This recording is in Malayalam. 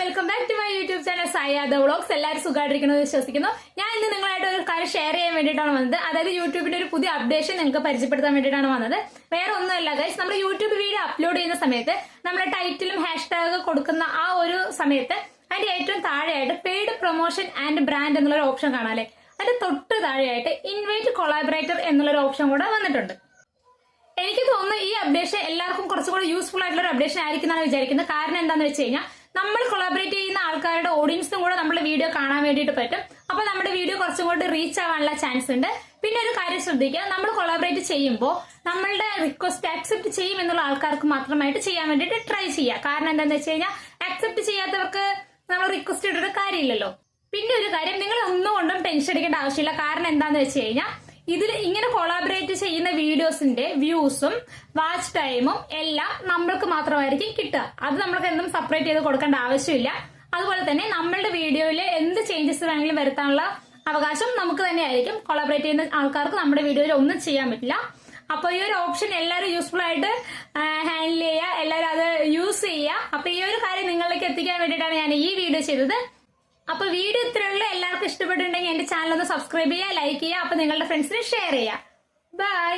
Welcome back to my YouTube channel Sayada vlogs എല്ലാവരും സുഖമായിട്ടിരിക്കുന്നത് വിശ്വസിക്കുന്നു. ഞാൻ ഇന്ന് നിങ്ങളായിട്ട് ഒരു കാര്യം ഷെയർ ചെയ്യാൻ വേണ്ടിയിട്ടാണ് വന്നത്. അതായത് യൂട്യൂബിന്റെ ഒരു പുതിയ അപ്ഡേഷൻ നിങ്ങൾക്ക് പരിചയപ്പെടുത്താൻ വേണ്ടിയിട്ടാണ് വന്നത്. വേറെ ഒന്നുമല്ല ഗൈസ് നമ്മൾ യൂട്യൂബ് വീഡിയോ അപ്ലോഡ് ചെയ്യുന്ന സമയത്ത് നമ്മുടെ ടൈറ്റിലും ഹാഷ്ടാഗ് കൊടുക്കുന്ന ആ ഒരു സമയത്ത് അതിന്റെ ഏറ്റവും താഴെയായിട്ട് പെയ്ഡ് പ്രൊമോഷൻ ആൻഡ് ബ്രാൻഡ് എന്നുള്ളൊരു ഓപ്ഷൻ കാണാല്ലേ അതിന്റെ തൊട്ട് താഴെയായിട്ട് ഇൻവൈറ്റ് കൊളാബറേറ്റർ എന്നുള്ളൊരു ഓപ്ഷൻ കൂടെ വന്നിട്ടുണ്ട്. എനിക്ക് തോന്നുന്നു ഈ അപ്ഡേഷൻ എല്ലാവർക്കും കുറച്ചുകൂടി യൂസ്ഫുൾ ആയിട്ടുള്ള ഒരു അപ്ഡേഷൻ ആയിരിക്കും എന്നാണ് വിചാരിക്കുന്നത്. കാരണം എന്താണെന്ന് വെച്ച് കഴിഞ്ഞാൽ നമ്മൾ കൊളാബറേറ്റ് ചെയ്യുന്ന ആൾക്കാരുടെ ഓഡിയൻസും കൂടെ നമ്മുടെ വീഡിയോ കാണാൻ വേണ്ടിയിട്ട് പറ്റും. അപ്പൊ നമ്മുടെ വീഡിയോ കുറച്ചും കൂടി റീച്ച് ആവാനുള്ള ചാൻസ് ഉണ്ട്. പിന്നെ ഒരു കാര്യം ശ്രദ്ധിക്കുക. നമ്മൾ കൊളാബറേറ്റ് ചെയ്യുമ്പോൾ നമ്മളുടെ റിക്വസ്റ്റ് അക്സെപ്റ്റ് ചെയ്യും എന്നുള്ള ആൾക്കാർക്ക് മാത്രമായിട്ട് ചെയ്യാൻ വേണ്ടിയിട്ട് ട്രൈ ചെയ്യുക. കാരണം എന്താണെന്ന് വെച്ച് കഴിഞ്ഞാൽ അക്സെപ്റ്റ് ചെയ്യാത്തവർക്ക് നമ്മൾ റിക്വസ്റ്റ് ഇടേണ്ട കാര്യമില്ലല്ലോ. പിന്നെ ഒരു കാര്യം നിങ്ങൾ ഒന്നും കൊണ്ടും ടെൻഷൻ അടിക്കേണ്ട ആവശ്യമില്ല. കാരണം എന്താന്ന് വെച്ച് കഴിഞ്ഞാൽ ഇതിൽ ഇങ്ങനെ കൊളാബറേറ്റ് ചെയ്യുന്ന വീഡിയോസിന്റെ വ്യൂസും വാച്ച് ടൈമും എല്ലാം നമ്മൾക്ക് മാത്രമായിരിക്കും കിട്ടുക. അത് നമ്മൾക്ക് എന്തും സെപ്പറേറ്റ് ചെയ്ത് കൊടുക്കേണ്ട ആവശ്യമില്ല. അതുപോലെ തന്നെ നമ്മളുടെ വീഡിയോയിൽ എന്ത് ചേഞ്ചസ് വേണമെങ്കിലും വരുത്താനുള്ള അവകാശം നമുക്ക് തന്നെ ആയിരിക്കും കൊളാബറേറ്റ് ചെയ്യുന്ന ആൾക്കാർക്ക് നമ്മുടെ വീഡിയോയിൽ ഒന്നും ചെയ്യാൻ പറ്റില്ല. അപ്പൊ ഈ ഒരു ഓപ്ഷൻ എല്ലാവരും യൂസ്ഫുൾ ആയിട്ട് ഹാൻഡിൽ ചെയ്യുക എല്ലാവരും അത് യൂസ് ചെയ്യുക. അപ്പൊ ഈ ഒരു കാര്യം നിങ്ങളിലേക്ക് എത്തിക്കാൻ വേണ്ടിയിട്ടാണ് ഞാൻ ഈ വീഡിയോ ചെയ്തത്. അപ്പൊ വീഡിയോ ഇത്രയുള്ള. എല്ലാവർക്കും ഇഷ്ടപ്പെട്ടിട്ടുണ്ടെങ്കിൽ എന്റെ ചാനൽ ഒന്ന് സബ്സ്ക്രൈബ് ചെയ്യുക ലൈക്ക് ചെയ്യുക അപ്പൊ നിങ്ങളുടെ ഫ്രണ്ട്സിന് ഷെയർ ചെയ്യുക. ബൈ